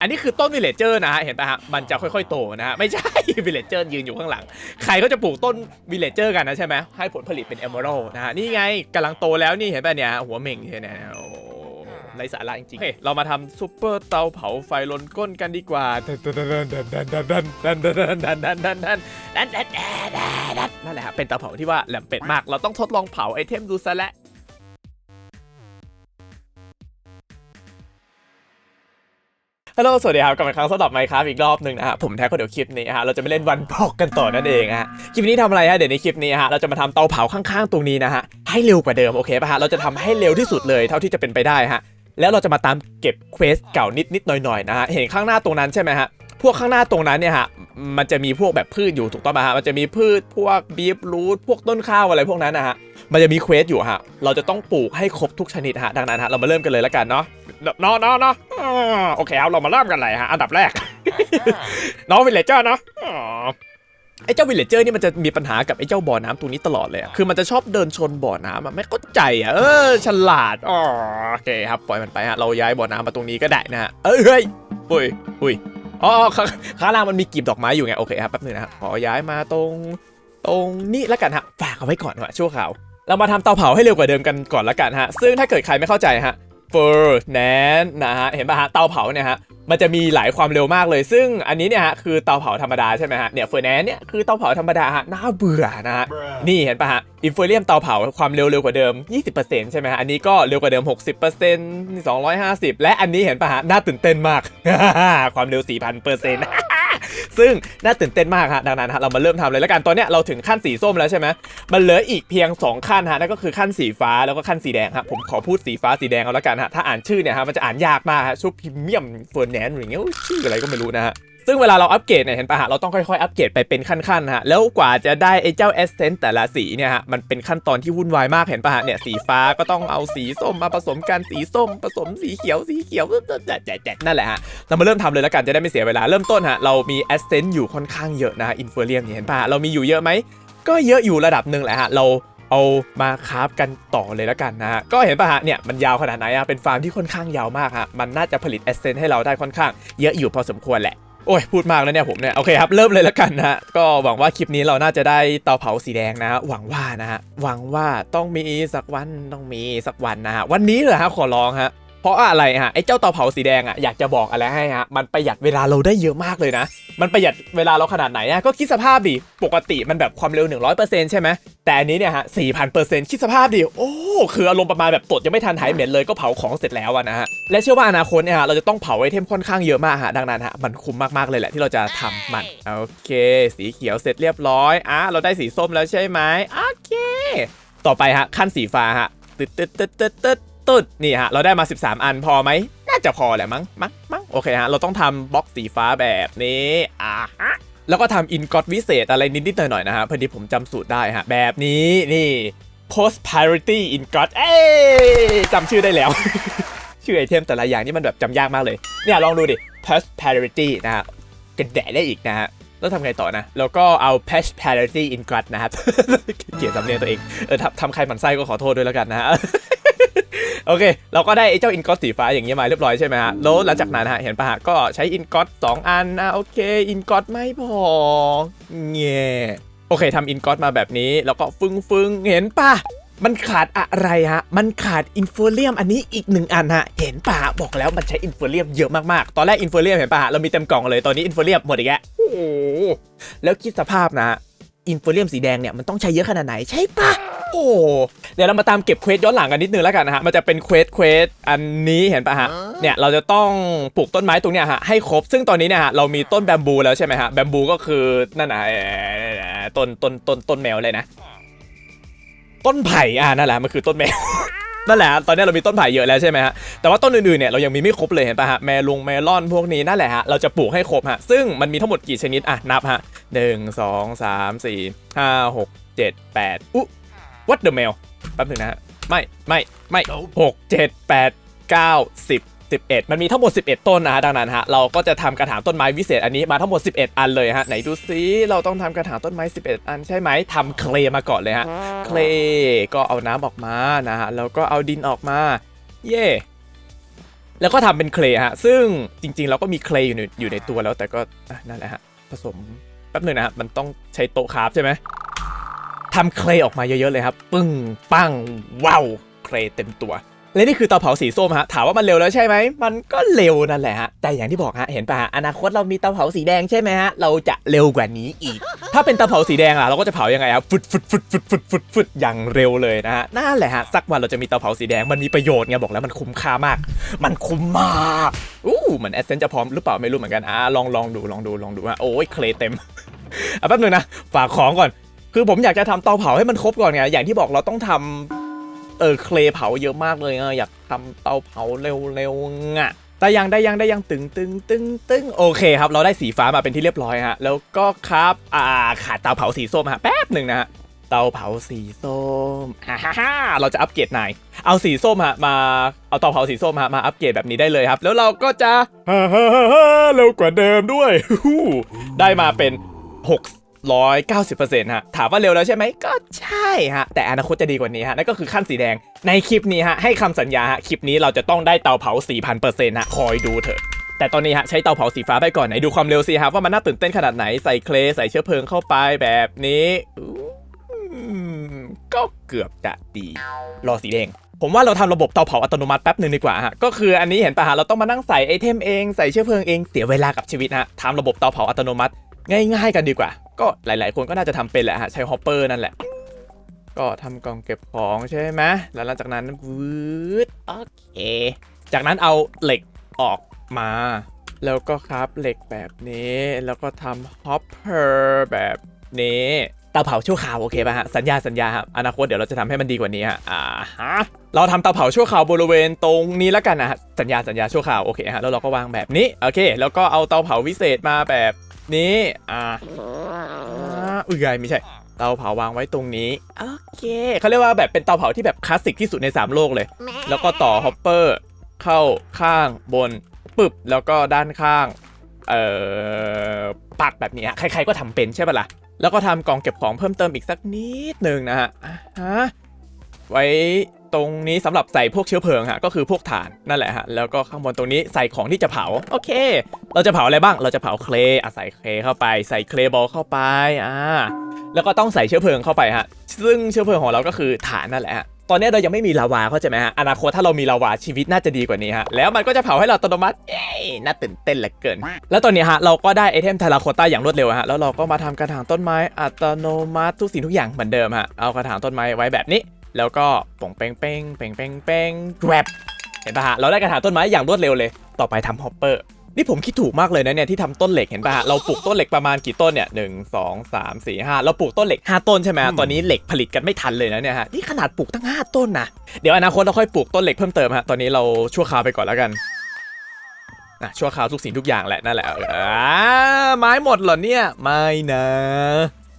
อันนี้คือต้นวิลเลเจอร์นะฮะ เห็นปะฮะ มันจะค่อยๆ โตนะฮะ ไม่ใช่ วิลเลเจอร์ยืนอยู่ข้างหลัง ใครก็จะปลูกต้นวิลเลเจอร์กันนะใช่ไหม ให้ผลผลิตเป็นเอมเมอรัลนะฮะ นี่ไงกำลังโตแล้วนี่เห็นปะเนี่ย หัวเหม่งเนี่ยโอ้ไรสาระจริงๆ เรามาทำซุปเปอร์เตาเผาไฟลนก้นกันดีกว่านั่นแหละเป็นเตาเผาที่ว่าแหลมเป็ดมาก เราต้องทดลองเผาไอเทมดูซะและ ฮัลโหลสวัสดีครับกลับมาอีกครั้งสำหรับไมค์ครับอีกรอบหนึ่งนะฮะผมแท็กก็เดี๋ยวคลิปนี้ฮะเราจะไม่เล่นวันพอกกันต่อนั่นเองฮะคลิปนี้ทำอะไรฮะเดี๋ยวในคลิปนี้ฮะเราจะมาทำเตาเผาข้างๆตรงนี้นะฮะให้เร็วกว่าเดิมโอเคป่ะฮะเราจะทำให้เร็วที่สุดเลยเท่าที่จะเป็นไปได้ฮะแล้วเราจะมาตามเก็บเควสเก่านิดๆหน่อยๆนะฮะเห็นข้างหน้าตรงนั้นใช่ไหมฮะ พวกข้างหน้าตรงนั้นเนี่ยฮะมันจะมีพวกแบบพืชอยู่ถูกต้องป่ะฮะมันจะมีพืชพวกบีฟรูทพวกต้นข้าวอะไรพวกนั้นนะฮะมันจะมีเควสอยู่ฮะเราจะต้องปลูกให้ครบทุกชนิดฮะดังนั้นฮะเรามาเริ่มกันเลยแล้วกันเนาะเนาะเนาะเนาะอ่าโอเคครับเรามาเริ่มกันเลยฮะอันดับแรกน้องวิลเลจเจอร์เนาะอ๋อไอ้เจ้าวิลเลจเจอร์นี่มันจะมีปัญหากับไอ้เจ้าบ่อน้ำตรงนี้ตลอดเลยอะคือมันจะชอบเดินชนบ่อน้ำอะไม่เข้าใจอะเออฉลาดอ๋อโอเคครับปล่อยมันไปฮะเราย้ายบ่อน้ำมาตรงนี้ก็ได้นะฮะเอ้ยเฮ้ยอุ้ย อ๋อข้างข้างล่างมันมีกีบดอกไม้อยู่ไง โอเคครับแป๊บนึงนะฮะขอย้ายมาตรงตรงนี้แล้วกันฮะฝากเอาไว้ก่อนว่ะชั่วคราวเรามาทำเตาเผาให้เร็วกว่าเดิมกันก่อนละกันฮะซึ่งถ้าเกิดใครไม่เข้าใจฮะ เฟอร์แนนนะฮะเห็นป่ะฮะเตาเผาเนี่ยฮะมันจะมีหลายความเร็วมากเลย ซึ่งอันนี้เนี่ยฮะคือเตาเผาธรรมดาใช่ไหมฮะเนี่ยเฟอร์แนนเนี่ยคือเตาเผาธรรมดาฮะน่าเบื่อนะฮะนี่เห็นป่ะฮะอินฟลูเรียมเตาเผาความเร็วเร็วกว่าเดิม 20%ใช่ไหมฮะอันนี้ก็เร็วกว่าเดิม 60% 250 และอันนี้เห็นป่ะฮะน่าตื่นเต้นมาก ความเร็ว 4,000% ซึ่งน่าตื่นเต้นมากฮะดังนั้นฮะเรามาเริ่มทำเลยแล้วกันตอนเนี้ยเราถึงขั้นสีส้มแล้วใช่ไหมมันเหลืออีกเพียง 2 ขั้นฮะนั่นก็คือขั้นสีฟ้าแล้วก็ขั้นสีแดงครับผมขอพูดสีฟ้าสีแดงเอาแล้วกันฮะถ้าอ่านชื่อเนี่ยฮะมันจะอ่านยากมากฮะชุบพรีเมียมเฟอร์แนนหรือเงี้ยชื่ออะไรก็ไม่รู้นะฮะ ซึ่งเวลาเราอัปเกรดเนี่ยเห็นปะฮะเราต้องค่อยๆอัปเกรดไปเป็นขั้นๆฮะแล้วกว่าจะได้ไอ้เจ้าเอสเซนต์แต่ละสีเนี่ยฮะมันเป็นขั้นตอนที่วุ่นวายมากเห็นปะฮะเนี่ยสีฟ้าก็ต้องเอาสีส้มมาผสมกันสีส้ม ผสมสีเขียวสีเขียวแจ๊ดๆๆนั่นแหละฮะเรามาเริ่มทำเลยแล้วกันจะได้ไม่เสียเวลาเริ่มต้นฮะเรามีเอสเซนต์อยู่ค่อนข้างเยอะนะฮะอินฟลูเรียมเนี่ยเห็นปะฮะเรามีอยู่เยอะไหมก็เยอะอยู่ระดับหนึ่งแหละฮะเราเอามาคราฟกันต่อเลยแล้วกันนะฮะ ก็เห็นปะฮะเนี่ยมันยาวขนาดไหนอะเป็นฟาร์มที่ค่อนข้างยาวมากฮะ มันน่าจะผลิตเอสเซนต์ให้เราได้ค่อนข้างเยอะอยู่พอสมควรแหละ โอ้ยพูดมากแล้วเนี่ยผมเนี่ยโอเคครับเริ่มเลยแล้วกันนะฮะก็หวังว่าคลิปนี้เราน่าจะได้เตาเผาสีแดงนะฮะหวังว่านะฮะหวังว่าต้องมีสักวันต้องมีสักวันนะฮะวันนี้เหรอฮะขอร้องฮะ ราะอะไรฮะไอ้เจ้าเตาเผาสีแดงอะอยากจะบอกอะไรให้ฮะมันประหยัดเวลาเราได้เยอะมากเลยนะ มันประหยัดเวลาเราขนาดไหนอะก็คิดสภาพดิปกติมันแบบความเร็ว 100%ใช่ไหมแต่อันนี้เนี่ยฮะ4,000%คิดสภาพดิโอ้คืออารมณ์ประมาณแบบตดยังไม่ทันหายเหม็นเลยก็เผาของเสร็จแล้วอะนะฮะและเชื่อว่าอนาคตเนี่ยฮะเราจะต้องเผาไอเทมค่อนข้างเยอะมากฮะดังนั้นฮะมันคุ้มมากๆเลยแหละที่เราจะทำมันโอเค สีเขียวเสร็จเรียบร้อยอะเราได้สีส้มแล้วใช่ไหมโอเค ต่อไปฮะขั้นสีฟ้าฮะตึ๊ดตึ๊ดตึ๊ดตึ๊ด ตึดนี่ฮะ เราได้มา 13 อันพอไหม น่าจะพอแหละมั้ง มั้งมั้งโอเคฮะ เราต้องทำบล็อกสีฟ้าแบบนี้อ่าฮะแล้วก็ทำอินกอตวิเศษอะไรนิดๆหน่อยๆนะฮะพอดีผมจำสูตรได้ฮะ แบบนี้นี่ post parity in god เอ้ยจำชื่อได้แล้ว ชื่อไอเทมแต่ละอย่างนี่มันแบบจำยากมากเลย เนี่ยลองดูดิ post parity นะฮะกระแดะได้อีกนะฮะแล้วทำไงต่อนะ แล้วก็เอา patch parity in god นะครับ เกลียดสำเนียงตัวเอง เออทำทำใครหมันไส้ก็ขอโทษด้วยแล้วกันนะฮะ โอเค เราก็ได้ไอ้เจ้าอินกอตสีฟ้าอย่างนี้มาเรียบร้อยใช่ไหมฮะแล้วหลังจากนั้นฮะเห็นปะฮะก็ใช้อินกอตสองอันนะโอเคอินกอตไม่พอเงี้ยโอเคทำอินกอตมาแบบนี้ แล้วก็ฟึงฟึงเห็นปะมันขาดอะไรฮะ มันขาดอินฟูเรียมอันนี้อีกหนึ่งอันฮะ เห็นปะบอกแล้วมันใช้อินฟูเรียมเยอะมากๆ ตอนแรกอินฟูเรียมเห็นปะฮะเรามีเต็มกล่องเลย ตอนนี้อินฟูเรียมหมดอีกแล้ว โอ้แล้วคิดสภาพนะฮะ อินฟูเรียมสีแดงเนี่ยมันต้องใช้เยอะขนาดไหนใช่ปะโอ้เดี๋ยวเรามาตามเก็บเควสย้อนหลังกันนิดนึงแล้วกันนะฮะมันจะเป็นเควสเควสอันนี้เห็นปะฮะเนี่ยเราจะต้องปลูกต้นไม้ตรงเนี้ยฮะให้ครบซึ่งตอนนี้เนี่ยฮะเรามีต้นแบมบูแล้วใช่ไหมฮะแบมบูก็คือนั่นนะเอ่อต้นต้นต้นต้นแมวเลยนะ ต้นไผ่อ่านั่นแหละมันคือต้นแมวนั่นแหละตอนนี้เรามีต้นไผ่เยอะแล้วใช่ไหมฮะ แต่ว่าต้นอื่นๆเนี่ยเรายังมีไม่ครบเลยเห็นปะฮะ แมลงเมลอนพวกนี้นั่นแหละฮะ เราจะปลูกให้ครบฮะ ซึ่งมันมีทั้งหมดกี่ชนิด อะ นับฮะ หนึ่งสองสามสี่ห้าหกเจ็ดแปดอุ๊ what the mail แป๊บหนึงนะฮะ ไม่ไม่ไม่หกเจ็ดแปดเก้าสิบสิบเอ็ดมันมีทั้งหมด 11 ต้นนะฮะดังนั้นฮะเราก็จะทำกระถางต้นไม้วิเศษอันนี้มาทั้งหมด 11 อันเลยฮะไหนดูซิเราต้องทำกระถางต้นไม้ 11 อันใช่ไหมทำเคลมาก่อนเลยฮะเคลก็เอาน้ำออกมานะฮะแล้วก็เอาดินออกมา เย่แล้วก็ทำเป็นเคลฮะซึ่งจริงๆ เราก็มีเคลอยู่ในอยู่ในตัวแล้วแต่ก็อะนั่นแหละฮะผสม แป๊บหนึ่งนะครับ มันต้องใช้โต๊ะคราฟใช่ไหมทำเคลออกมาเยอะๆเลยครับ ปึ้ง ปังว้าว เคลเต็มตัว และนี่คือเตาเผาสีส้มฮะ ถามว่ามันเร็วแล้วใช่ไหม มันก็เร็วนั่นแหละฮะ แต่อย่างที่บอกฮะ เห็นปะฮะ อนาคตเรามีเตาเผาสีแดงใช่ไหมฮะ เราจะเร็วกว่านี้อีก ถ้าเป็นเตาเผาสีแดงอะ เราก็จะเผายังไงครับฟึดฟึดฟึดฟึดฟึดฟึดฟึดอย่างเร็วเลยนะฮะ นั่นแหละฮะ สักวันเราจะมีเตาเผาสีแดง มันมีประโยชน์ไงบอกแล้วมันคุ้มค่ามาก มันคุ้มมากอู้เหมือนแอสเซนจะพร้อมหรือเปล่าไม่รู้เหมือนกัน อ่าลองลองดูลองดูลองดูฮะ โอ้ยเคลเต็มอะแป๊บนึงนะ ฝากของก่อน คือผมอยากจะทำเตาเผาให้มันครบก่อนไง อย่างที่บอกเราต้องทำ เออเคลเผาเยอะมากเลยอะอยากทำเตาเผาเร็วๆงะได้ยังได้ยังได้ยังตึงตึงตึงตึงโอเคครับเราได้สีฟ้ามาเป็นที่เรียบร้อยฮะแล้วก็ครับอ่าขาดเตาเผาสีส้มฮะแป๊บหนึ่งนะฮะเตาเผาสีส้มอ่าฮ่าฮ่าเราจะอัปเกรดนายเอาสีส้มฮะมาเอาเตาเผาสีส้มฮะมาอัปเกรดแบบนี้ได้เลยครับ แล้วเราก็จะฮ่าฮ่าฮ่าเร็วกว่าเดิมด้วยฮู้ได้มาเป็น 690%ฮะ ถามว่าเร็วแล้วใช่ไหม ก็ใช่ฮะ แต่อนาคตจะดีกว่านี้ฮะ นั่นก็คือขั้นสีแดง ในคลิปนี้ฮะ ให้คำสัญญาฮะ คลิปนี้เราจะต้องได้เตาเผา 4,000%ฮะ คอยดูเถอะแต่ตอนนี้ฮะใช้เตาเผาสีฟ้าไปก่อนไหนดูความเร็วสิฮะว่ามันน่าตื่นเต้นขนาดไหนใส่เคลใส่เชื้อเพลิงเข้าไปแบบนี้ก็เกือบจะดี รอสีแดงผมว่าเราทำระบบเตาเผาอัตโนมัติแป๊บหนึ่งดีกว่าฮะก็คืออันนี้เห็นปะฮะเราต้องมานั่งใส่ไอเทมเองใส่เชื้อเพลิงเองเสียเวลากับชีวิตฮะทำระบบเตาเผาอัตโนมัติ ง่าย ๆ กันดีกว่า ก็หลาย ๆ คนก็น่าจะทำเป็นแหละฮะใช้ฮอปเปอร์นั่นแหละ ก็ทำกล่องเก็บของใช่ไหมแล้วหลังจากนั้นวืดโอเค จากนั้นเอาเหล็กออกมา แล้วก็ครับเหล็กแบบนี้แล้วก็ทำฮอปเปอร์แบบนี้เตาเผาชั่วคราวโอเคป่ะฮะสัญญาสัญญาครับอนาคตเดี๋ยวเราจะทำให้มันดีกว่านี้ฮะอ่าฮะเราทำเตาเผาชั่วคราวบริเวณตรงนี้แล้วกันนะฮะสัญญาสัญญาชั่วคราวโอเคฮะแล้วเราก็วางแบบนี้โอเค แล้วก็เอาเตาเผาวิเศษมาแบบ นี้อ่าอ่าอุ้ยไงไม่ใช่เตาเผาวางไว้ตรงนี้โอเคเขาเรียกว่าแบบเป็นเตาเผาที่แบบคลาสสิกที่สุดใน 3 โลกเลย แล้วก็ต่อฮอปเปอร์เข้าข้างบนปึบแล้วก็ด้านข้างเอ่อปักแบบนี้ฮะใครๆก็ทำเป็นใช่ปะล่ะแล้วก็ทำกล่องเก็บของเพิ่มเติมอีกสักนิดหนึ่งนะฮะอ่าฮะไว้ ตรงนี้สำหรับใส่พวกเชื้อเพลิงฮะก็คือพวกถ่านนั่นแหละฮะแล้วก็ข้างบนตรงนี้ใส่ของที่จะเผาโอเค เราจะเผาอะไรบ้างเราจะเผาเคลอะใส่เคลเข้าไป ใส่เคลบอลเข้าไปอ่าแล้วก็ต้องใส่เชื้อเพลิงเข้าไปฮะซึ่งเชื้อเพลิงของเราก็คือถ่านนั่นแหละฮะตอนนี้เรายังไม่มีลาวาเข้าใจไหมฮะ อนาคตถ้าเรามีลาวาชีวิตน่าจะดีกว่านี้ฮะ แล้วมันก็จะเผาให้เราอัตโนมัติเย้น่าตื่นเต้นเหลือเกิน แล้วตอนนี้ฮะ เราก็ได้ไอเทมเทราโคต้าอย่างรวดเร็วฮะ แล้วเราก็มาทำกระถางต้นไม้อัตโนมัติทุกสิ่งทุกอย่างเหมือนเดิมฮะ เอากระถางต้นไม้ไว้แบบนี้ แล้วก็ป่งเป้งเป้งเป้งเป้งเป้งแกรบเห็นปะฮะ เราได้กระถางต้นไม้อย่างรวดเร็วเลย ต่อไปทำฮอปเปอร์ นี่ผมคิดถูกมากเลยนะเนี่ยที่ทำต้นเหล็กเห็นปะฮะ เราปลูกต้นเหล็กประมาณกี่ต้นเนี่ยหนึ่งสองสามสี่ห้าเราปลูกต้นเหล็ก5ต้นใช่ไหมฮะตอนนี้เหล็กผลิตกันไม่ทันเลยนะเนี่ยฮะ นี่ขนาดปลูกตั้ง5ต้นนะ เดี๋ยวอนาคตเราค่อยปลูกต้นเหล็กเพิ่มเติมฮะ ตอนนี้เราชั่วคราวไปก่อนแล้วกันนะชั่วคราวทุกสิ่งทุกอย่างแหละนั่นแหละอ่าไม้หมดเหรอเนี่ย ไม่นะ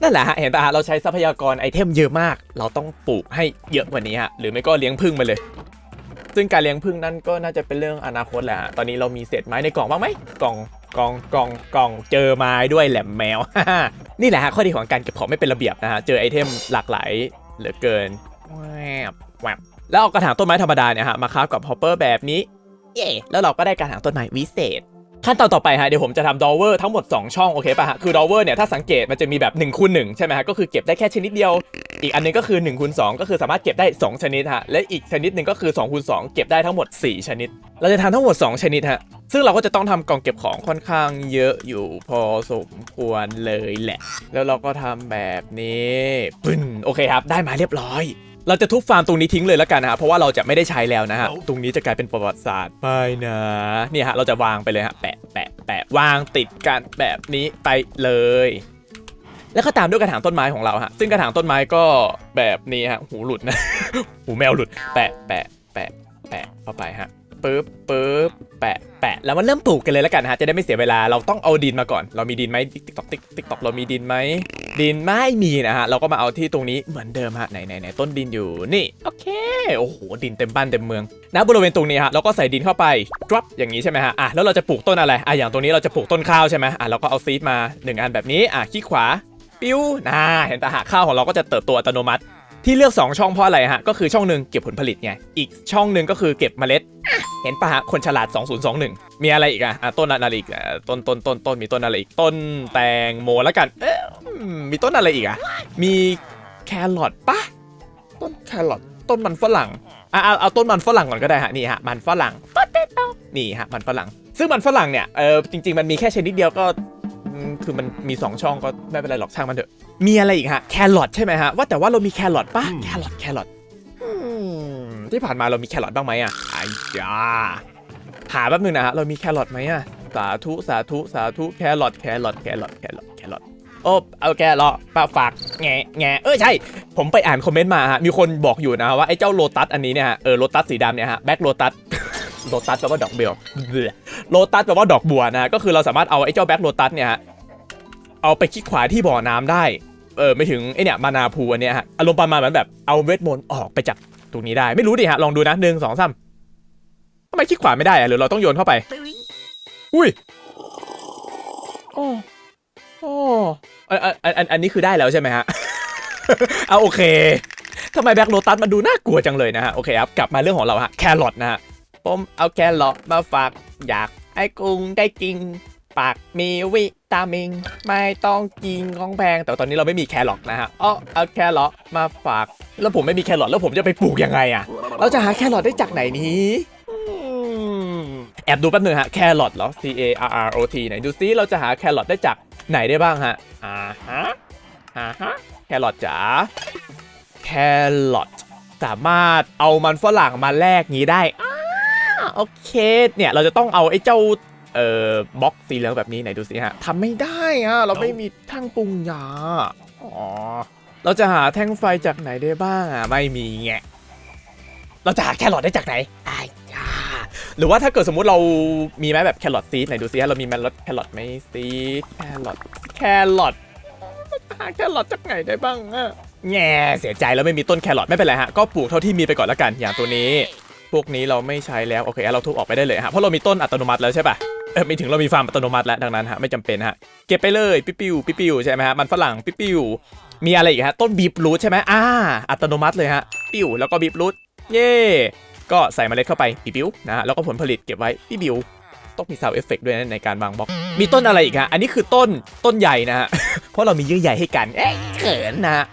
นั่นแหละฮะเห็นปะฮะเราใช้ทรัพยากรไอเทมเยอะมาก เราต้องปลูกให้เยอะกว่านี้ฮะหรือไม่ก็เลี้ยงผึ้งไปเลย ซึ่งการเลี้ยงผึ้งนั่นก็น่าจะเป็นเรื่องอนาคตแหละฮะตอนนี้เรามีเศษไม้ในกล่องบ้างไหมกล่องกล่องกล่องกล่องเจอไม้ด้วยแหลมแมว นี่แหละฮะข้อดีของการเก็บของไม่เป็นระเบียบนะฮะเจอไอเทมหลากหลายเหลือเกินแวบแวบแล้วเอากระถางต้นไม้ธรรมดาเนี่ยฮะมาคราฟกับฮอปเปอร์แบบนี้เย่แล้วเราก็ได้กระถางต้นไม้วิเศษ ขั้นตอนต่อไปฮะเดี๋ยวผมจะทำดอเวอร์ทั้งหมด 2 ช่องโอเคป่ะฮะคือดอเวอร์เนี่ยถ้าสังเกตมันจะมีแบบ1คูณ1ใช่ไหมฮะก็คือเก็บได้แค่ชนิดเดียว อีกอันหนึงก็คือ1คูณ2ก็คือสามารถเก็บได้ 2 ชนิดฮะและอีกชนิดหนึ่งก็คือ2คูณ2เก็บได้ทั้งหมด 4 ชนิด เราจะทำทั้งหมด 2 ชนิดฮะซึ่งเราก็จะต้องทำกล่องเก็บของค่อนข้างเยอะอยู่พอสมควรเลยแหละ แล้วเราก็ทำแบบนี้ปึ้นโอเคครับ ได้มาเรียบร้อย เราจะทุบฟาร์มตรงนี้ทิ้งเลยแล้วกันนะฮะเพราะว่าเราจะไม่ได้ใช้แล้วนะฮะตรงนี้จะกลายเป็นประวัติศาสตร์ไม่นะเนี่ยฮะเราจะวางไปเลยฮะแปะแปะแปะวางติดกันแบบนี้ไปเลย แล้วก็ตามด้วยกระถางต้นไม้ของเราฮะซึ่งกระถางต้นไม้ก็แบบนี้ฮะหูหลุดนะ หูแมวหลุด แปะแปะแปะแปะเข้าไปฮะ ปึ๊บปึ๊บแปะแปะแล้วมันเริ่มปลูกกันเลยแล้วกันฮะจะได้ไม่เสียเวลาเราต้องเอาดินมาก่อน เรามีดินไหมติ๊กตอกติ๊กติ๊กตอกเรามีดินไหมดินไม่มีนะฮะเราก็มาเอาที่ตรงนี้เหมือนเดิมฮะไหนไหนไหนต้นดินอยู่นี่โอเคโอ้โหดินเต็มบ้านเต็มเมืองนะบริเวณตรงนี้ฮะเราก็ใส่ดินเข้าไป drop อย่างนี้ใช่ไหมฮะอะแล้วเราจะปลูกต้นอะไรอะอย่างตรงนี้เราจะปลูกต้นข้าวใช่ไหมอะเราก็เอาซีดมาหนึ่งอันแบบนี้อะคลิกขวาปิ้วน่าเห็นปะฮะข้าวของเราก็จะเติบโตอัตโนมัติ ที่เลือก 2 ช่องเพราะอะไรฮะ ก็คือช่องหนึ่งเก็บผลผลิตไง อีกช่องหนึ่งก็คือเก็บเมล็ดอะเห็นปะฮะ คนฉลาด 2021 มีอะไรอีกอะอะต้นอะไรอีกอะต้นต้นต้นต้นมีต้นอะไรอีก ต้นแตงโมแล้วกัน เอ๊ะอืมมีต้นอะไรอีกอะมีแครอทปะต้นแครอทต้นมันฝรั่งอะเอาเอาต้นมันฝรั่งก่อนก็ได้ฮะนี่ฮะมันฝรั่งนี่ฮะมันฝรั่ง ซึ่งมันฝรั่งเนี่ยเออจริง ๆ มันมีแค่ชนิดเดียวก็อืม คือมันมี 2 ช่องก็ไม่เป็นไรหรอกช่างมันเถอะ มีอะไรอีกฮะ แครอทใช่ไหมฮะ ว่าแต่ว่าเรามีแครอทปะแครอทแครอทอืมที่ผ่านมาเรามีแครอทบ้างไหมอะไอ้ยาหาแป๊บนึงนะฮะ เรามีแครอทไหมอะ สาธุสาธุสาธุแครอทแครอทแครอทแครอทแครอทโอ้เอาแกรอปาฝากแงแงเออใช่ ผมไปอ่านคอมเมนต์มาฮะ มีคนบอกอยู่นะว่าไอ้เจ้าโลตัสอันนี้เนี่ยฮะ เออโลตัสสีดำเนี่ยฮะ แบ็คโลตัส โลตัสแปลว่าดอกเบลโลตัสแปลว่าดอกบัวนะ ก็คือเราสามารถเอาไอ้เจ้าแบ็คโลตัสเนี่ยฮะ เอาไปคลิกขวาที่บ่อน้ำได้ เออไม่ถึงไอเนี่ยมานาพูอันเนี้ยฮะ อารมณ์ประมาณเหมือนแบบเอาเวทมนต์ออกไปจากตรงนี้ได้ ไม่รู้ดิฮะ ลองดูนะหนึ่งสองสามทำไมคลิกขวาไม่ได้อะหรือเราต้องโยนเข้าไป อุ้ยโอ้โอ้อันอันอันอันอันนี้คือได้แล้วใช่ไหมฮะ เอาโอเคทำไมแบ็คโ o ตัสมันดูน่ากลัวจังเลยนะฮะ โอเคครับ กลับมาเรื่องของเราฮะ แครอทนะฮะ ผมเอาแครอทมาฝากอยากให้กุ้งได้กินปากมีวิตามินไม่ต้องกินของแพง แต่ตอนนี้เราไม่มีแครอทนะฮะอ๋อเอาแครอทมาฝาก แล้วผมไม่มีแครอทแล้วผมจะไปปลูกยังไงอะเราจะหาแครอทได้จากไหนนี้อืมแอบดูแป๊บหนึงฮะแครอทเหรอ C A R R O T ไหนดูซิเราจะหาแครอทได้จากไหนได้บ้างฮะอ่าฮะอ่าฮะแครอทจ๋าแครอทสามารถเอามันฝรั่งมาแลกงี้ได้อ่า โอเคเนี่ยเราจะต้องเอาไอ้เจ้าเอ่อบล็อกสีเหลืองแบบนี้ไหนดูสิฮะทำไม่ได้อะเราไม่มีแท่งปรุงยาอ๋อเราจะหาแท่งไฟจากไหนได้บ้างอะไม่มีแงะเราจะหาแครอทได้จากไหนไอ้ยาหรือว่าถ้าเกิดสมมุติเรามีไหมแบบแครอทซีดไหนดูสิฮะเรามีเมล็ดแครอทไหมซีดแครอทแครอทหาแครอทจากไหนได้บ้างอะแง่เสียใจแล้วไม่มีต้นแครอทไม่เป็นไรฮะก็ปลูกเท่าที่มีไปก่อนละกันอย่างตัวนี้ พวกนี้เราไม่ใช้แล้วโอเคเราทุบออกไปได้เลยฮะเพราะเรามีต้นอัตโนมัติแล้วใช่ปะเออไม่ถึงเรามีฟาร์มอัตโนมัติแล้วดังนั้นฮะไม่จำเป็นฮะเก็บไปเลยปิ๊ปิวปิ๊ปิวใช่ไหมฮะมันฝรั่งปิ๊ปิวมีอะไรอีกฮะต้นบีบรูทใช่ไหมอ่าอัตโนมัติเลยฮะปิวแล้วก็บีบรูทเย่ก็ใส่เมล็ดเข้าไปปิ๊ปิวนะฮะแล้วก็ผลผลิตเก็บไว้ปิ๊ปิวต้องมีซาวเอฟเฟกด้วยนะในการวางบล็อกมีต้นอะไรอีกฮะอันนี้คือต้นต้นใหญ่นะฮะเพราะเรามีเยื่อใหญ่ให้กันเอ๊ะเขินนะ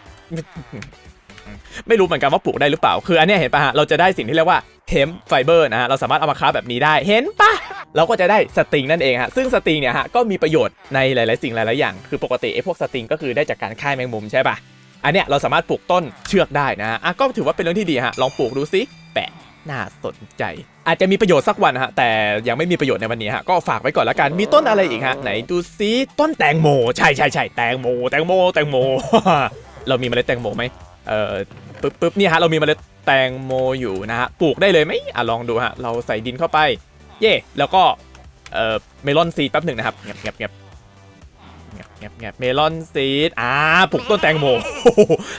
ไม่รู้เหมือนกันว่าปลูกได้หรือเปล่า คืออันนี้เห็นปะฮะเราจะได้สิ่งที่เรียกว่า เฮมไฟเบอร์นะฮะเราสามารถเอามาค้าแบบนี้ได้เห็นปะเราก็จะได้สตริงนั่นเองฮะซึ่งสตริงเนี่ยฮะก็มีประโยชน์ในหลาย ๆ สิ่งหลาย ๆ อย่าง คือปกติไอ้พวกสตริงก็คือได้จากการค่ายแมงมุมใช่ปะอันเนี้ยเราสามารถปลูกต้นเชือกได้นะฮะอะก็ถือว่าเป็นเรื่องที่ดีฮะลองปลูกดูสิแปะน่าสนใจ อาจจะมีประโยชน์สักวันฮะแต่ยังไม่มีประโยชน์ในวันนี้ฮะก็ฝากไว้ก่อนละกันมีต้นอะไรอีกฮะไหนดูซิต้นแตงโมใช่ใช่ใช่แตงโมแตงโมแตงโม เรามีเมล็ดแตงโมไหมเอ่อ ปึ๊บปึ๊บนี่ฮะเรามีเมล็ดแตงโมอยู่นะฮะปลูกได้เลยไหมอะลองดูฮะเราใส่ดินเข้าไป เย่แล้วก็เอ่อเมลอนซีดแป๊บหนึ่งนะครับเงียบเงียบเงียบเงียบเงียบเงียบเมลอนซีดอ่าปลูกต้นแตงโมโ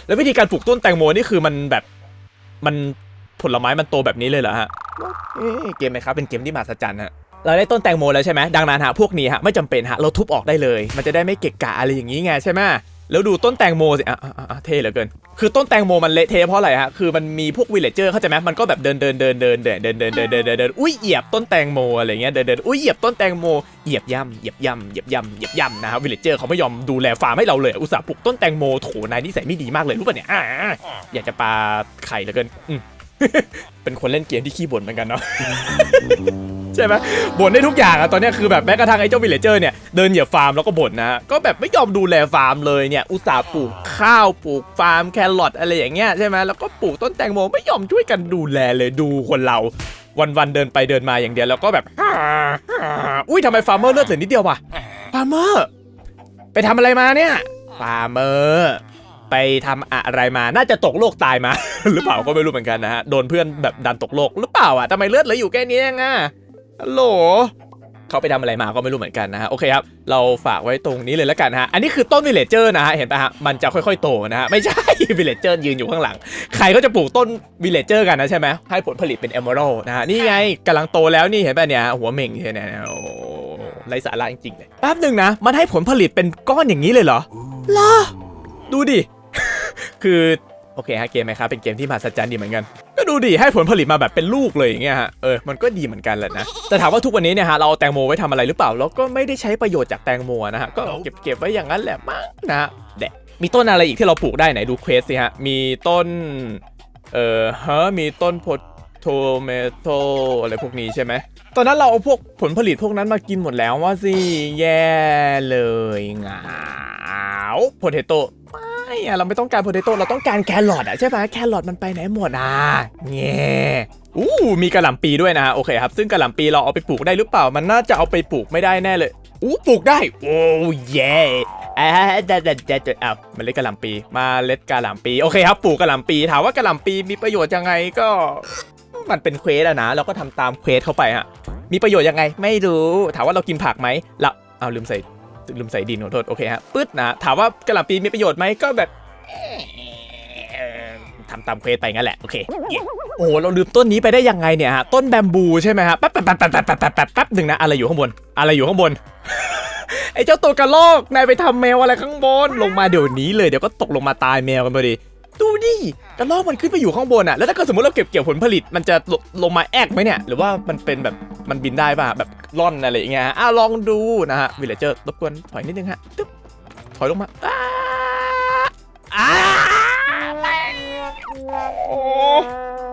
แล้ววิธีการปลูกต้นแตงโมนี่คือมันแบบมันผลไม้มันโตแบบนี้เลยเหรอฮะเอ๊ะเกมไหมครับเป็นเกมที่มหัศจรรย์ฮะเราได้ต้นแตงโมแล้วใช่ไหมดังนั้นฮะพวกนี้ฮะไม่จำเป็นฮะเราทุบออกได้เลย มันจะได้ไม่เกะกะอะไรอย่างนี้ไงใช่ไหม แล้วดูต้นแตงโมสิอะอะอะเท่เหลือเกิน คือต้นแตงโมมันเละเทะเพราะอะไรฮะ คือมันมีพวกวิลเลจเจอร์เข้าใจไหมมันก็แบบเดินเดินเดินเดินเดินเดินเดินเดินเดินเดินเดินอุ้ยเหยียบต้นแตงโมอะไรเงี้ยเดินเดินอุ้ยเหยียบต้นแตงโมเหยียบย่ำเหยียบย่ำเหยียบย่ำเหยียบย่ำนะครับวิลเลจเจอร์เขาไม่ยอมดูแลฟาร์มให้เราเลย อุตส่าห์ปลูกต้นแตงโมโถนายนิสัยไม่ดีมากเลยรู้ป่ะเนี่ยอ่าอยากจะปาไข่เหลือเกินอืม เป็นคนเล่นเกมที่ขี้บ่นเหมือนกันเนาะใช่ไหมบ่นได้ทุกอย่างอะตอนนี้คือแบบแม้กระทั่งไอ้เจ้าวิลเลเจอร์เนี่ยเดินเหยียบฟาร์มแล้วก็บ่นนะฮะก็แบบไม่ยอมดูแลฟาร์มเลยเนี่ยอุตส่าห์ปลูกข้าวปลูกฟาร์มแครอทอะไรอย่างเงี้ยใช่ไหมแล้วก็ปลูกต้นแตงโมไม่ยอมช่วยกันดูแลเลยดูคนเรา วันๆเดินไปเดินมาอย่างเดียวแล้วก็แบบอุ้ยทำไมฟาร์มเมอร์เลือดเหลือนิดเดียววะฟาร์มเมอร์ไปทำอะไรมาเนี่ยฟาร์มเมอร์ ไปทำอะไรมา น่าจะตกโลกตายมา หรือเปล่าก็ไม่รู้เหมือนกันนะฮะ โดนเพื่อนแบบดันตกโลกหรือเปล่าอะทำไมเลือดเหลืออยู่แค่นี้เองอะฮัลโหลเขาไปทำอะไรมาก็ไม่รู้เหมือนกันนะฮะ โอเคครับ เราฝากไว้ตรงนี้เลยแล้วกันฮะ อันนี้คือต้นวิลเลจเจอร์นะฮะ เห็นปะฮะ มันจะค่อยๆโตนะฮะ ไม่ใช่วิลเลจเจอร์ยืนอยู่ข้างหลัง ใครก็จะปลูกต้นวิลเลจเจอร์กันนะใช่ไหมให้ผลผลิตเป็นเอม r ร d นะฮะ นี่ไงกำลังโตแล้วนี่เห็นปะเนี่ย หัวเหม่งใช่ไหมโอ้โหไรสาระจริงๆเลยแป๊บหนึ่งนะ มันให้ผลผลิตเป็นก้อนอย่างนี้เลยเหรอเหรอดูดิ คือโอเคฮะเกมไหมครับเป็นเกมที่มหัศจรรย์ดีเหมือนกัน ก็ดูดิให้ผลผลิตมาแบบเป็นลูกเลยอย่างเงี้ยฮะเออมันก็ดีเหมือนกันแหละนะแต่ถามว่าทุกวันนี้เนี่ยฮะเราเอาแตงโมไว้ทำอะไรหรือเปล่าเราก็ไม่ได้ใช้ประโยชน์จากแตงโมนะฮะก็เก็บเก็บไว้อย่างนั้นแหละมั้งนะฮะแดะมีต้นอะไรอีกที่เราปลูกได้ไหนดูเควสสิฮะมีต้นเอ่อฮะมีต้นโพโทเมโตอะไรพวกนี้ใช่ไหมตอนนั้นเราเอาพวกผลผลิตพวกนั้นมากินหมดแล้วว่าสิแย่เลยเหงาโพเทโตไม่ อะเราไม่ต้องการโพเตโต้เราต้องการแครอทอะใช่ไหมแครอทมันไปไหนหมดอะเงี้อู้มีกระหล่ำปีด้วยนะฮะโอเคครับ ซึ่งกระหล่ำปีเราเอาไปปลูกได้หรือเปล่ามันน่าจะเอาไปปลูกไม่ได้แน่เลยอู้ปลูกได้ โอ้เย่อ่าเด็ดเด็ดเด็ดอ้าเล็ดกระหล่ำปีมาเล็ดกระหล่ำปีโอเคครับปลูกกระหล่ำปีถามว่ากระหล่ำปีมีประโยชน์ยังไงก็มันเป็นเควสอะนะเราก็ทำตามเควสเข้าไปฮะมีประโยชน์ยังไง ไม่รู้ถามว่าเรากินผักไหมเราเอาลืมใส่ ลืมใส่ดินขอโทษโอเคฮะปึ๊ดนะถามว่ากระหล่ำปีมีประโยชน์ไหมก็แบบทำตามเควสไปงั้นแหละโอเคโอ้โหเราลืมต้นนี้ไปได้ยังไงเนี่ยฮะต้นแบมบูใช่ไหมฮะแป๊บแป๊บแป๊บแป๊บแป๊บแป๊บแป๊บแป๊บหนึ่งนะอะไรอยู่ข้างบน อะไรอยู่ข้างบนไอ้เจ้าตัวกระรอกนายไปทำแมวอะไรข้างบนลงมาเดี๋ยวนี้เลยเดี๋ยวก็ตกลงมาตายแมวกันพอดี ดูดิกระรอกมันขึ้นไปอยู่ข้างบนอะแล้วถ้าเกิดสมมติเราเก็บเกี่ยวผลผลิต มันจะลลงมาแอกไหมเนี่ย หรือว่ามันเป็นแบบ มันบินได้ป่ะ แบบล่อนอะไรอย่างเงี้ยอะลองดูนะฮะ วิลเลเจอร์รบกวนถอยนิดนึงฮะตึ๊บถอยลงมาอ้าอ้าโอ้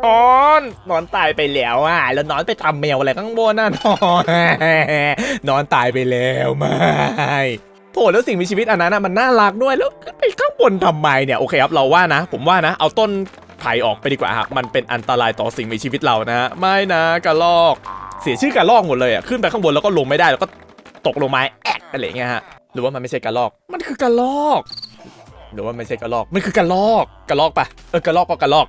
นอนนอนตายไปแล้วอะ แล้วนอนไปทำแมวอะไรข้างบนน่ะนอนนอนตายไปแล้วไม่ โถแล้วสิ่งมีชีวิตอันนั้นน่ะมันน่ารักด้วยแล้วขึ้นไปข้างบนทำไมเนี่ยโอเคครับเราว่านะ ผมว่านะ เอาต้นไผ่ออกไปดีกว่าครับมันเป็นอันตรายต่อสิ่งมีชีวิตเรานะไม่นะกระลอก เสียชื่อกระลอกหมดเลยอะขึ้นไปข้างบนแล้วก็ลงไม่ได้แล้วก็ตกลงมาแอกอะไรอย่างเงี้ยฮะหรือว่ามันไม่ใช่กระลอก มันคือกระลอกหรือว่าไม่ใช่กระลอก มันคือกระลอก กระลอกปะเออกระลอกก็กระลอก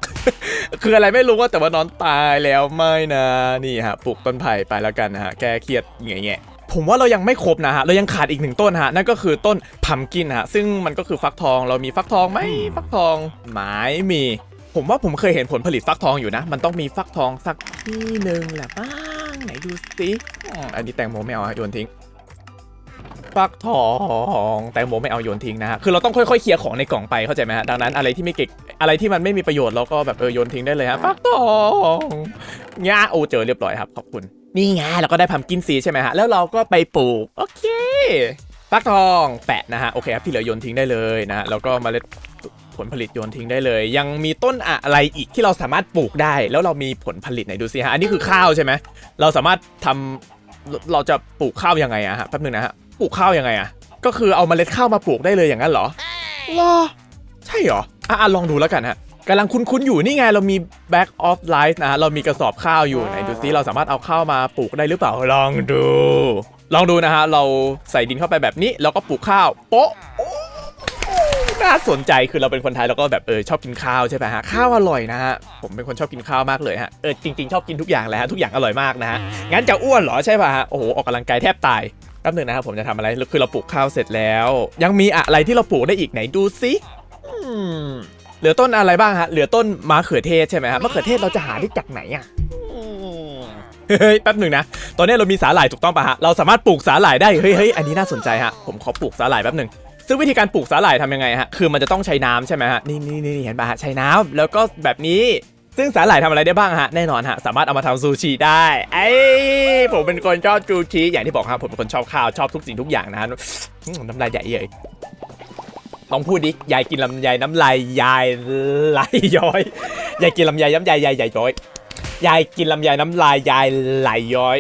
คืออะไรไม่รู้ว่าแต่ว่านอนตายแล้วไม่นะ นี่ฮะปลูกต้นไผ่ไปแล้วกันนะฮะ แก้เครียดเงี้ยเงี้ย ผมว่าเรายังไม่ครบนะฮะ เรายังขาดอีกหนึ่งต้นฮะ นั่นก็คือต้นพัมกินฮะ ซึ่งมันก็คือฟักทอง เรามีฟักทองไหมฟักทองไม้มี ผมว่าผมเคยเห็นผลผลิตฟักทองอยู่นะ มันต้องมีฟักทองสักที่หนึ่งแหละบ้างไหนดูสิอืมอันนี้แตงโมไม่เอาฮะโยนทิ้งฟักทองแตงโมไม่เอาโยนทิ้งนะฮะ คือเราต้องค่อยๆเคลียร์ของในกล่องไปเข้าใจไหมฮะ ดังนั้นอะไรที่ไม่เก่งอะไรที่มันไม่มีประโยชน์เราก็แบบเออโยนทิ้งได้เลยฮะ ฟักทองง่าโอเจอเรียบร้อยครับ ขอบคุณ นี่ไงเราก็ได้พัมกินซีใช่ไหมฮะ แล้วเราก็ไปปลูก โอเคฟักทองแปะนะฮะ โอเคครับที่เหลือโยนทิ้งได้เลยนะ แล้วก็เมล็ดผลผลิตโยนทิ้งได้เลย ยังมีต้นอะไรอีกที่เราสามารถปลูกได้ แล้วเรามีผลผลิตไหนดูสิฮะ อันนี้คือข้าวใช่ไหมเราสามารถทำเราเราจะปลูกข้าวยังไงอะฮะแป๊บนึงนะฮะ ปลูกข้าวยังไงอะก็คือเอาเมล็ดข้าวมาปลูกได้เลยอย่างนั้นเหรอเหรอใช่เหรออะอะลองดูแล้วกันฮะ กำลังคุ้นๆอยู่นี่ไงเรามี back of life นะฮะเรามีกระสอบข้าวอยู่ไหนดูซิเราสามารถเอาข้าวมาปลูกได้หรือเปล่าลองดู ลองดูนะฮะเราใส่ดินเข้าไปแบบนี้แล้วก็ปลูกข้าวโป๊ะน่าสนใจคือเราเป็นคนไทยเราก็แบบเออชอบกินข้าวใช่ไหมฮะข้าวอร่อยนะฮะผมเป็นคนชอบกินข้าวมากเลยฮะเออจริงๆชอบกินทุกอย่างแหละฮะทุกอย่างอร่อยมากนะฮะงั้นจะอ้วนเหรอใช่ป่ะฮะโอ้โหออกกำลังกายแทบตายแป๊บหนึงนะครับผมจะทำอะไรคือเราปลูกข้าวเสร็จแล้ว ยังมีอะไรที่เราปลูกได้อีกไหนดูสิ เหลือต้นอะไรบ้างฮะ เหลือต้นมะเขือเทศใช่ไหมฮะมะเขือเทศเราจะหาได้จากไหนอะอืมเฮ้ยแป๊บหนึ่งนะ ตอนนี้เรามีสาหร่ายถูกต้องป่ะฮะ เราสามารถปลูกสาหร่ายได้ เฮ้ยเฮ้ยอันนี้น่าสนใจฮะ ผมขอปลูกสาหร่ายแป๊บหนึ่งซึ่งวิธีการปลูกสาหร่ายทำยังไงฮะ คือมันจะต้องใช้น้ำใช่ไหมฮะ นี่นี่นี่เห็นป่ะฮะ ใช้น้ำแล้วก็แบบนี้ ซึ่งสาหร่ายทำอะไรได้บ้างฮะ แน่นอนฮะ สามารถเอามาทำซูชิได้ ไอ้ผมเป็นคนชอบซูชิ อย่างที่บอกครับผมเป็นคนชอบข้าว ชอบทุกสิ่งทุกอย่างนะฮะอืมน้ำลายใหญ่เลย ลองพูดดิยายกินลำไยน้ำลายยายไหลย้อยยายกินลำไยน้ำยายยายใหญ่ย้อยยายกินลำไยน้ำลายยายไหลย้อย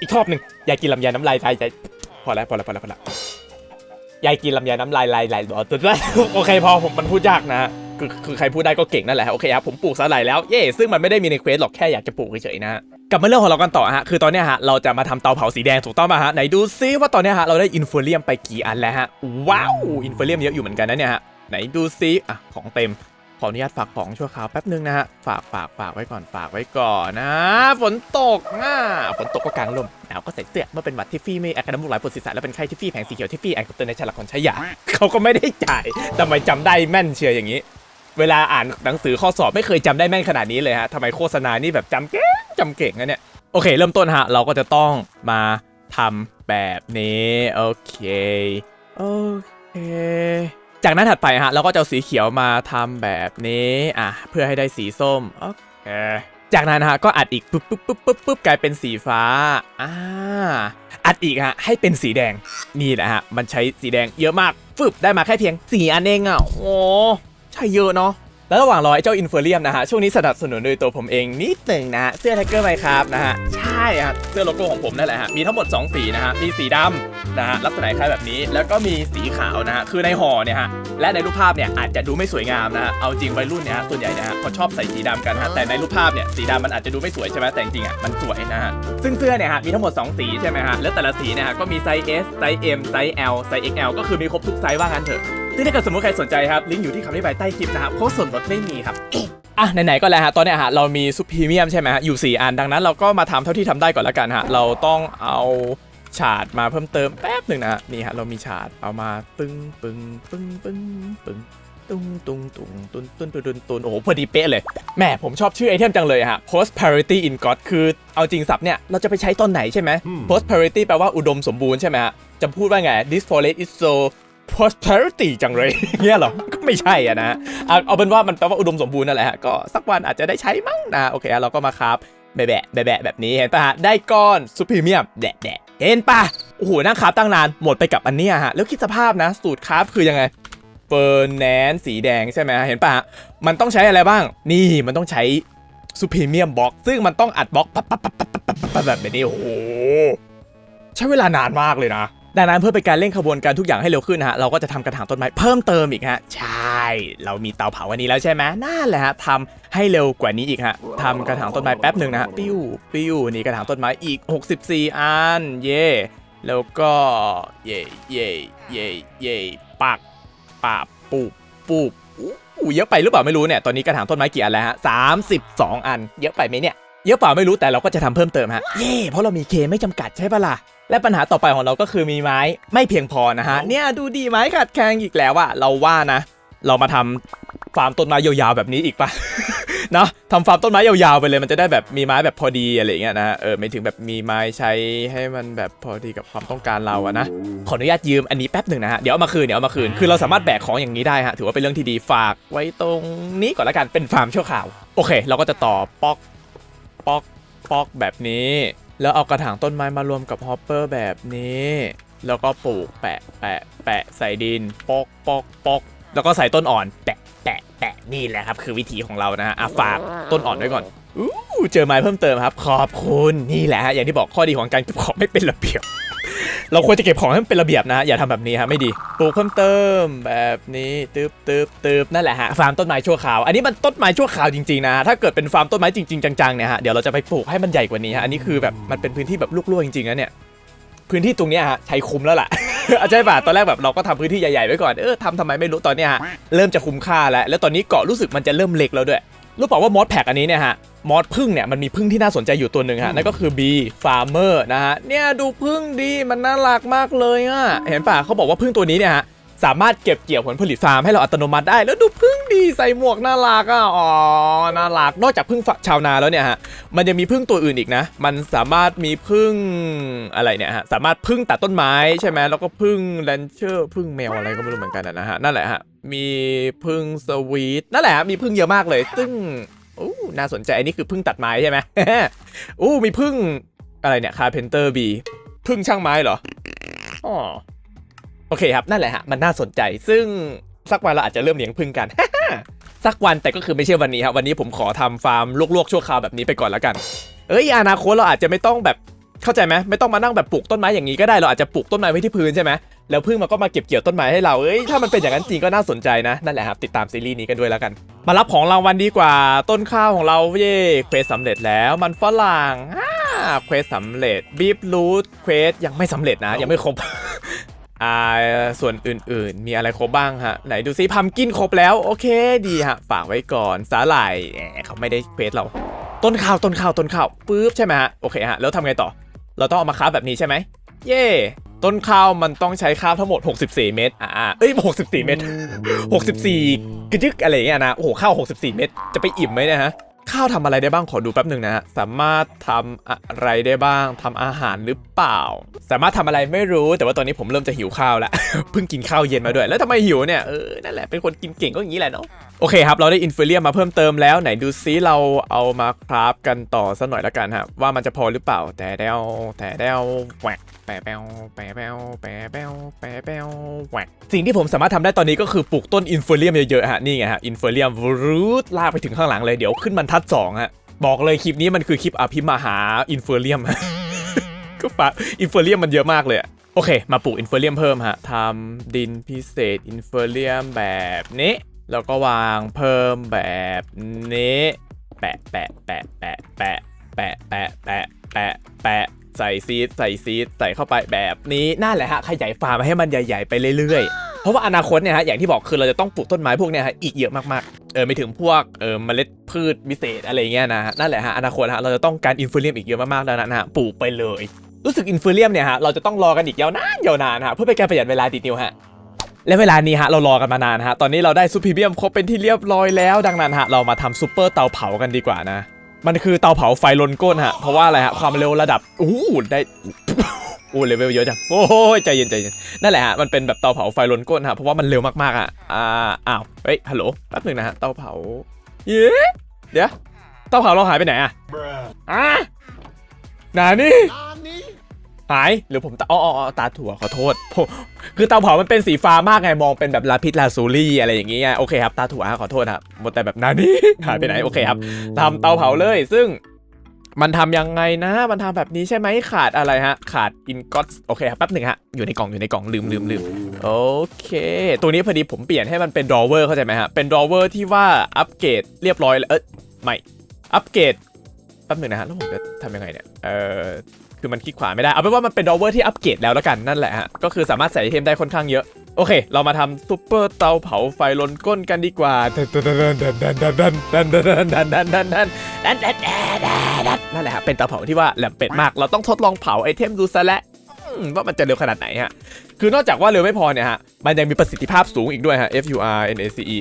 อีกรอบหนึ่งยายกินลำไยน้ำลายยายยายพอแล้วพอแล้วพอแล้วพอแล้วยายกินลำไยน้ำลายไหลไหลย้อยตัวแล้วโอเคพอผมมันพูดยากนะฮะ คือคือใครพูดได้ก็เก่งนั่นแหละโอเคครับผมปลูกสาหร่ายแล้วเย่ซึ่งมันไม่ได้มีในเควสหรอกแค่อยากจะปลูกเฉยๆนะฮะกลับมาเรื่องของเรากันต่อฮะคือตอนนี้ฮะเราจะมาทำเตาเผาสีแดงถูกต้องป่ะฮะไหนดูซิว่าตอนนี้ฮะเราได้อินฟูเรียมไปกี่อันแล้วฮะว้าวอินฟูเรียมเยอะอยู่เหมือนกันนะเนี่ยฮะไหนดูซิอะของเต็มขออนุญาตฝากของชั่วคราวแป๊บนึงนะฮะ ฝากฝากฝากไว้ก่อนฝากไว้ก่อนนะ ฝนตกอะฝนตกก็กลางลมหนาวก็ใส่เสื้อเมื่อเป็นหวัดทิฟฟี่ไม่อาการน้ำมูกไหลปวดศีรษะและเป็นไข้ทิฟฟี่แผงสีเขียวทิฟฟี่แอนกับเตือนในฉลากคนใช้ยาเขาก็ไม่ได้จ่ายทำไมจำได้แม่นเชียร์อย่างนี้ เวลาอ่านหนังสือข้อสอบไม่เคยจำได้แม่นขนาดนี้เลยฮะทำไมโฆษณานี่แบบจำเก่งจำเก่งนะเนี่ย โอเค เริ่มต้นฮะ เราก็จะต้องมาทำแบบนี้ โอเค โอเค จากนั้นถัดไปฮะ เราก็จะสีเขียวมาทำแบบนี้ อะ เพื่อให้ได้สีส้ม โอเค จากนั้นฮะ ก็อัดอีกปุ๊บปุ๊บปุ๊บปุ๊บปุ๊บกลายเป็นสีฟ้า อ่า อัดอีกฮะ ให้เป็นสีแดง นี่แหละฮะ มันใช้สีแดงเยอะมากฟึบได้มาแค่เพียงสีอันเองอะโอ้ ใช่เยอะเนาะแล้วระหว่างรอไอ้เจ้าอินเฟอร์เรียมนะฮะ ช่วงนี้สนับสนุนโดยตัวผมเองนิดหนึ่งนะฮะ เสื้อแท็กเกอร์ไมครับนะฮะ ใช่ฮะเสื้อโลโก้ของผมนั่นแหละฮะ มีทั้งหมดสองสีนะฮะ มีสีดำนะฮะลักษณะคล้ายแบบนี้ แล้วก็มีสีขาวนะฮะ คือในห่อเนี่ยฮะ และในรูปภาพเนี่ยอาจจะดูไม่สวยงามนะฮะ เอาจริงวัยรุ่นเนี่ยฮะส่วนใหญ่นะฮะเขาชอบใส่สีดำกันฮะ แต่ในรูปภาพเนี่ยสีดำมันอาจจะดูไม่สวยใช่ไหมแต่จริงๆอะมันสวยนะฮะ ซึ่งเสื้อเนี่ยฮะมีทั้งหมด 2 สีใช่ไหมฮะ แล้วแต่ละสีเนี่ยฮะก็มีไซส์ S ไซส์ M ไซส์ L ไซส์ XL ก็คือมีครบทุกไซส์ว่างั้นเถอะซึ่งถ้าเกิดสมมติใครสนใจครับ ลิงก์อยู่ที่คำอธิบายใต้คลิปนะครับโค้ดส่วนลดไม่มีครับ อะไหนๆก็แล้วฮะตอนเนี้ยฮะเรามีซุปพรีเมียมใช่ไหมฮะอยู่ 4 อันดังนั้นเราก็มาทำเท่าที่ทำได้ก่อนละกันฮะเราต้องเอาฉาดมาเพิ่มเติมแป๊บหนึ่งนะฮะนี่ฮะเรามีฉาดเอามาปึ้งปึ้งปึ้งปึ้งปึ้งตุ้งตุ้งตุ้งตุนตุนตุนตุนตุนโอ้โหพอดีเป๊ะเลยแหม่ผมชอบชื่อไอเทมจังเลยฮะ post parity in god คือเอาจริงสับเนี่ย เราจะไปใช้ตอนไหนใช่ไหม post parity แปลว่าอุดมสมบูรณ์ใช่ไหมฮะจะพูดว่าไง this forest is so prosperity จังเลยเงี้ยหรอ ก็ไม่ใช่อะนะ เอาเป็นว่ามันแปลว่าอุดมสมบูรณ์นั่นแหละฮะ ก็สักวันอาจจะได้ใช้มั้งนะ โอเคเราก็มาครับแบะแบะแบะแบะแบบนี้เห็นปะฮะ ได้ก้อนซูเปอร์เมียมแดะแดะเห็นปะโอ้โหนั่งคราฟตั้งนาน หมดไปกับอันเนี้ยฮะ แล้วคิดสภาพนะ สูตรคราฟคือยังไงเฟิร์แนนสีแดงใช่ไหมเห็นปะฮะมันต้องใช้อะไรบ้าง นี่มันต้องใช้ซูเปอร์เมียมบล็อกซึ่งมันต้องอัดบล็อกปั๊บปั๊บปั๊บปั๊บปั๊บปั๊บแบบนี้โอ้โหใช้เวลานานมากเลยนะ ดังนั้นเพื่อเป็นการเร่งขบวนการทุกอย่างให้เร็วขึ้นนะฮะเราก็จะทำกระถางต้นไม้เพิ่มเติมอีกฮะใช่ เรามีเตาเผาวันนี้แล้วใช่ไหมนั่นแหละฮะทำให้เร็วกว่านี้อีกฮะทำกระถางต้นไม้แป๊บหนึ่งนะฮะปิ้วปิ้วนี่กระถางต้นไม้อีก 64 อัน เย่แล้วก็เย่เย่เย่เย่ปักปาปูบปูบอู้เยอะไปหรือเปล่าไม่รู้เนี่ยตอนนี้กระถางต้นไม้กี่อันแล้วฮะ32อัน เยอะไปไหมเนี่ย เยอะเปล่าไม่รู้แต่เราก็จะทำเพิ่มเติมฮะ เย่เพราะเรามีเคไม่จำกัดใช่ปะล่ะ และปัญหาต่อไปของเราก็คือมีไม้ไม่เพียงพอนะฮะ เนี่ยดูดีไม้ขาดแคลนอีกแล้วอะเราว่านะ เรามาทำฟาร์มต้นไม้ยาวๆแบบนี้อีกปะเนาะทำฟาร์มต้นไม้ยาวๆไปเลยมันจะได้แบบมีไม้แบบพอดีอะไรอย่างเงี้ยนะฮะเออไม่ถึงแบบมีไม้ใช้ให้มันแบบพอดีกับความต้องการเราอะนะขออนุญาตยืมอันนี้แป๊บหนึ่งนะฮะเดี๋ยวเอามาคืนเดี๋ยวเอามาคืนคือเราสามารถแบกของอย่างนี้ได้ฮะถือว่าเป็นเรื่องที่ดีฝากไว้ตรงนี้ก่อนละกันเป็นฟาร์มชั่วคราวโอเค เราก็จะต่อป๊อก ป๊อกป๊อกแบบนี้ แล้วเอากระถางต้นไม้มารวมกับฮอปเปอร์แบบนี้ แล้วก็ปลูกแปะแปะแปะใส่ดินป๊อกป๊อกป๊อกแล้วก็ใส่ต้นอ่อนแปะแปะแปะนี่แหละครับ คือวิธีของเรานะฮะอะฝากต้นอ่อนไว้ก่อนอู้เจอไม้เพิ่มเติมครับ ขอบคุณนี่แหละฮะอย่างที่บอกข้อดีของการเก็บของไม่เป็นระเบียบ เราควรจะเก็บของให้มันเป็นระเบียบนะอย่าทำแบบนี้ฮะไม่ดีปลูกเพิ่มเติมแบบนี้ตึบตึบตึบนั่นแหละฮะฟาร์มต้นไม้ชั่วคราวอันนี้มันต้นไม้ชั่วคราวจริงๆนะถ้าเกิดเป็นฟาร์มต้นไม้จริงๆจังๆเนี่ยฮะเดี๋ยวเราจะไปปลูกให้มันใหญ่กว่านี้ฮะอันนี้คือแบบมันเป็นพื้นที่แบบลูกๆจริงๆนะเนี่ยพื้นที่ตรงเนี้ยฮะใช้คุ้มแล้วล่ะ อาจารย์ป่ะตอนแรกแบบเราก็ทำพื้นที่ใหญ่ๆไว้ก่อนเออทำทำไมไม่รู้ตอนเนี้ยฮะเริ่มจะคุ้มค่าแล้วแล้วตอนนี้เกาะรู้สึกมันจะเริ่มเล็กแล้วด้วยรู้เปล่าว่ามอสแพ็กอันนี้เนี่ยฮะ มอสพึ่งเนี่ยมันมีพึ่งที่น่าสนใจอยู่ตัวหนึ่งฮะนั่นก็คือ B Farmer นะฮะเนี่ยดูพึ่งดีมันน่ารักมากเลยอะเห็นป่ะเขาบอกว่าพึ่งตัวนี้เนี่ยฮะสามารถเก็บเกี่ยวผลผลิตฟาร์มให้เราอัตโนมัติได้ แล้วดูพึ่งดีใส่หมวกน่ารักอะอ๋อน่ารักนอกจากพึ่งชาวนาแล้วเนี่ยฮะมันยังมีพึ่งตัวอื่นอีกนะ มันสามารถมีพึ่งอะไรเนี่ยฮะสามารถพึ่งตัดต้นไม้ใช่ไหมแล้วก็พึ่งแลนเชอร์พึ่งแมวอะไรก็ไม่รู้เหมือนกันนะฮะนั่นแหละฮะมีพึ่งสวีทนั่นแหละฮะมีพึ่งเยอะมากเลย ซึ่ง โอ้น่าสนใจ อันนี้คือพึ่งตัดไม้ใช่ไหมอู้มีพึ่งอะไรเนี่ยคาเพนเตอร์บีพึ่งช่างไม้เหรออ๋อโอเคครับ นั่นแหละฮะ มันน่าสนใจ ซึ่งสักวันเราอาจจะเริ่มเลี้ยงพึ่งกัน สักวันแต่ก็คือไม่ใช่วันนี้ครับ วันนี้ผมขอทำฟาร์มลวกๆชั่วคราวแบบนี้ไปก่อนแล้วกัน เอ้ย อนาคตเราอาจจะไม่ต้องแบบเข้าใจไหมไม่ต้องมานั่งแบบปลูกต้นไม้อย่างนี้ก็ได้ เราอาจจะปลูกต้นไม้ไว้ที่พื้นใช่ไหมแล้วพึ่งมันก็มาเก็บเกี่ยวต้นไม้ให้เรา เอ้ย ถ้ามันเป็นอย่างนั้นจริงก็น่าสนใจนะ นั่นแหละครับ ติดตามซีรีส์นี้กันด้วยแล้วกัน มารับของรางวัลดีกว่าต้นข้าวของเราเย่เควสสำเร็จแล้วมันฝรั่งอ่าเควสสำเร็จบีฟรูทเควสยังไม่สำเร็จนะ ยังไม่ครบอ่าส่วนอื่นๆ มีอะไรครบบ้างฮะ ไหนดูซิพัมกินครบแล้ว โอเคดีฮะ ฝากไว้ก่อนสาหร่ายแหมเขาไม่ได้เควสเรา ต้นข้าวต้นข้าวต้นข้าวปุ๊บใช่ไหมฮะ โอเคฮะ แล้วทำไงต่อ เราต้องเอามาค้าแบบนี้ใช่ไหมเย่ ต้นข้าวมันต้องใช้ข้าวทั้งหมด 64 เม็ดอ่าเอ้ย 64 เม็ด64 กระจึกอะไรอย่างเงี้ยนะ โอ้โห ข้าว 64 เม็ดจะไปอิ่มไหมเนะฮะ ข้าวทำอะไรได้บ้างขอดูแป๊บหนึ่งนะฮะ สามารถทำอะไรได้บ้างทำอาหารหรือเปล่า สามารถทำอะไรไม่รู้ แต่ว่าตอนนี้ผมเริ่มจะหิวข้าวแล้ว เพิ่งกินข้าวเย็นมาด้วย แล้วทำไมหิวเนี่ย เออ นั่นแหละ เป็นคนกินเก่งก็อย่างนี้แหละเนาะโอเคครับ เราได้อินฟิเลียมมาเพิ่มเติมแล้วไหนดูซิเราเอามาคราฟกันต่อสักหน่อยละกันฮะว่ามันจะพอหรือเปล่าแต่เดวแต่เดวแหวก แปะแปวแปะแปวแปะแปวแปะแปวแหวกสิ่งที่ผมสามารถทำได้ตอนนี้ก็คือปลูกต้นอินฟิเลียมเยอะๆฮะนี่ไงฮะอินฟิเลียมรูดลากไปถึงข้างหลังเลยเดี๋ยวขึ้นบรรทัดสองฮะบอกเลยคลิปนี้มันคือคลิปอภิมหาอินฟิเลียมก็ฟ้าอินฟิเลียมมันเยอะมากเลยโอเค มาปลูกอินฟิเลียมเพิ่มฮะทำดินพิเศษอินฟิเลียมแบบนี้แล้วก็วางเพิ่มแบบนี้แปะแปะแปะแปะแปะแปะแปะแปะแปะแปะ ใส่ซีดใส่ซีดใส่เข้าไปแบบนี้นั่นแหละฮะขยายฟาร์มให้มันใหญ่ ๆ ไปเรื่อยๆ เพราะว่าอนาคตเนี่ยฮะอย่างที่บอกคือเราจะต้องปลูกต้นไม้พวกเนี้ยฮะอีกเยอะมากๆเออไม่ถึงพวกเออเมล็ดพืชวิเศษอะไรเงี้ยนะฮะนั่นแหละฮะอนาคตฮะเราจะต้องการอินฟิเลียมอีกเยอะมากๆดังนั้นฮะปลูกไปเลย รู้สึกอินฟิเลียมเนี่ยฮะเราจะต้องรอกันอีกยาวนานยาวนานฮะเพื่อเป็นการประหยัดเวลาดีนิวฮะและเวลานี้ฮะเรารอกันมานานฮะตอนนี้เราได้ซูพรีเมียมครบเป็นที่เรียบร้อยแล้ว ดังนั้นฮะเรามาทำซูเปอร์เตาเผากันดีกว่านะ มันคือเตาเผาไฟลนก้นฮะ เพราะว่าอะไรฮะ ความเร็วระดับอู้ได้อู้เลเวลเยอะจัง โอ้ยใจเย็นใจเย็นนั่นแหละฮะ มันเป็นแบบเตาเผาไฟลนก้นฮะ เพราะว่ามันเร็วมากๆอะ อ่า อ้าว เฮ้ย ฮัลโหล แป๊บหนึงนะฮะ เตาเผา เย้เดี๋ยว เตาเผาเราหายไปไหนอะ Bruh. อะนานี่ Nani? หายหรือผมตาอ๋ออตาถั่วขอโทษคือเตาเผามันเป็นสีฟ้ามากไงมองเป็นแบบลาพิษลาซูรี่อะไรอย่างเงี้ยโอเคครับตาถั่วขอโทษครับหมดแต่แบบนั้นนี่หายไปไหนโอเคครับทำเตาเผาเลยซึ่งมันทำยังไงนะ มันทำแบบนี้ใช่ไหมขาดอะไรฮะ ขาดอินก็ตโอเคครับแป๊บหนึ่งฮะ อยู่ในกล่องอยู่ในกล่องลืมลืมลืมโอเค ตัวนี้พอดีผมเปลี่ยนให้มันเป็นดรอเวอร์เข้าใจไหมฮะ เป็นดรอเวอร์ที่ว่าอัปเกรดเรียบร้อยแล้วเอ้ยไม่ อัปเกรดแป๊บหนึ่งนะฮะ แล้วผมจะทำยังไงเนี่ย เออ คือมันคลิกขวาไม่ได้ เอาเป็นว่ามันเป็นดอเวอร์ที่อัปเกรดแล้วแล้วกันนั่นแหละฮะ ก็คือสามารถใส่ไอเทมได้ค่อนข้างเยอะ โอเค เรามาทำซุปเปอร์เตาเผาไฟลนก้นกันดีกว่านั่นแหละฮะเป็นเตาเผาที่ว่าแหลมเป็ดมาก เราต้องทดลองเผาไอเทมดูซะและว่ามันจะเร็วขนาดไหนฮะ คือนอกจากว่าเร็วไม่พอเนี่ยฮะ มันยังมีประสิทธิภาพสูงอีกด้วยฮะ FUR NACE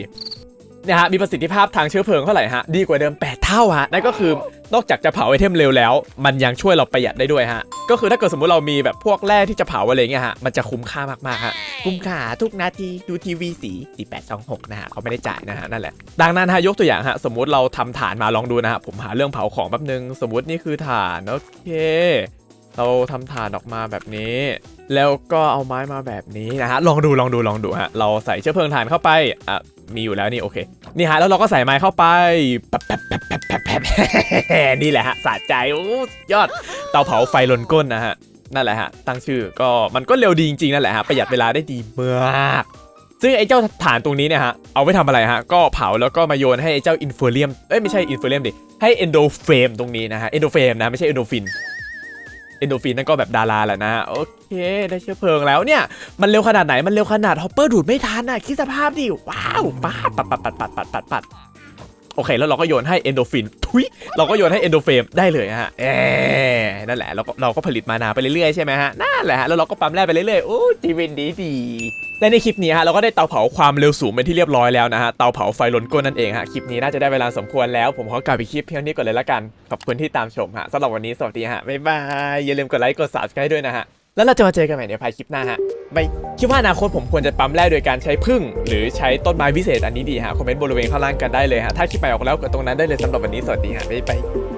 เนี่ยฮะมีประสิทธิภาพทางเชื้อเพลิงเท่าไหร่ฮะ ดีกว่าเดิม 8 เท่าฮะ นั่นก็คือ นอกจากจะเผาไอเทมเร็วแล้ว มันยังช่วยเราประหยัดได้ด้วยฮะ ก็คือถ้าเกิดสมมุติเรามีแบบพวกแร่ที่จะเผาอะไรเงี้ยฮะ มันจะคุ้มค่ามากๆฮะ คุ้มค่าทุกนาทีดูทีวีสี4826นะฮะเขาไม่ได้จ่ายนะฮะนั่นแหละ ดังนั้นฮะยกตัวอย่างฮะสมมุติเราทำฐานมาลองดูนะฮะผมหาเรื่องเผาของแป๊บนึงสมมุตินี่คือฐานโอเค เราทำฐานออกมาแบบนี้แล้วก็เอาไม้มาแบบนี้นะฮะ ลองดูลองดูลองดูฮะ เราใส่เชื้อเพลิงถ่านเข้าไป อะ มีอยู่แล้วนี่โอเค นี่ฮะแล้วเราก็ใส่ไม้เข้าไปแป๊บแป๊บแป๊บแป๊บแป๊บแป๊บนี่แหละฮะสะใจโอ้ยอดเตาเผาไฟลนก้นนะฮะนั่นแหละฮะตั้งชื่อก็มันก็เร็วดีจริงๆนั่นแหละฮะประหยัดเวลาได้ดีมากซึ่งไอ้เจ้าฐานตรงนี้เนี่ยฮะ เอาไว้ทำอะไรฮะ ก็เผาแล้วก็มาโยนให้ไอ้เจ้าอินฟูเรียม เอ้ยไม่ใช่อินฟูเรียมดิ ให้เอนโดเฟรมตรงนี้นะฮะ เอนโดเฟรมนะไม่ใช่เอนโดฟิน เอนโดฟินนั่นก็แบบดาราแหละนะโอเคได้เชื้อเพลิงแล้วเนี่ยมันเร็วขนาดไหนมันเร็วขนาดฮอปเปอร์ดูดไม่ทันอะคิดสภาพดิว้าวปัดปัดปัดปัดปัดปัดปัด โอเค แล้วเราก็โยนให้เอนโดฟินทุยเราก็โยนให้เอนโดเฟมได้เลยฮะเอ๊นั่นแหละเราก็เราก็ผลิตมานาไปเรื่อยๆใช่ไหมฮะนั่นแหละฮะแล้วเราก็ปั๊มแร่ไปเรื่อยๆโอ้ชีวิตดีดีและในคลิปนี้ฮะเราก็ได้เตาเผาความเร็วสูงเป็นที่เรียบร้อยแล้วนะฮะเตาเผาไฟล้นก้นนั่นเองฮะคลิปนี้น่าจะได้เวลาสมควรแล้ว ผมขอกลับไปคลิปเพียงนี้ก่อนเลยละกันขอบคุณที่ตามชมฮะสำหรับวันนี้สวัสดีฮะบ๊ายบายอย่าลืมกดไลค์กด subscribe ด้วยนะฮะ แล้วเราจะมาเจอกันใหม่ในภายคลิปหน้าฮะไปคิดว่าอนาคตผมควรจะปั๊มแร่โดยการใช้พึ่ง หรือใช้ต้นไม้วิเศษอันนี้ดีฮะคอมเมนต์บริเวณข้างล่างกันได้เลยฮะถ้าคิดไปออกแล้วก็ตรงนั้นได้เลยสำหรับวันนี้สวัสดีฮะบ๊ายบาย